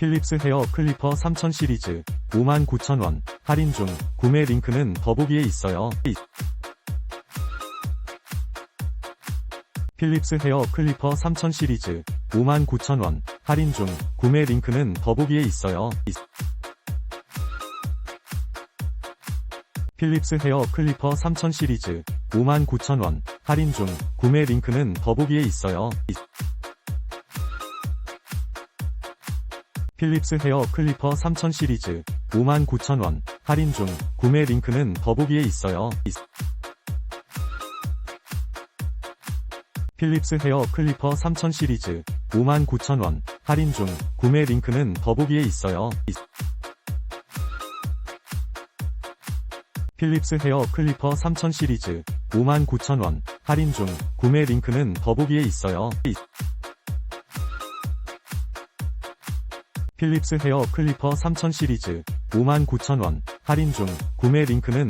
필립스 헤어 클리퍼 3000 시리즈 59,000원 할인 중 구매 링크는 더보기에 있어요. 필립스 헤어 클리퍼 3000 시리즈 59,000원 할인 중 구매 링크는 더보기에 있어요. 필립스 헤어 클리퍼 3000 시리즈 59,000원 할인 중 구매 링크는 더보기에 있어요. 필립스 헤어 클리퍼 3000 시리즈. 59,000원. 할인 중. 구매 링크는 더보기에 있어요. 필립스 헤어 클리퍼 3000 시리즈. 59,000원. 할인 중. 구매 링크는 더보기에 있어요. 필립스 헤어 클리퍼 3000 시리즈. 59,000원. 할인 중. 구매 링크는 더보기에 있어요. 필립스 헤어 클리퍼 3000 시리즈. 59,000원. 할인 중. 구매 링크는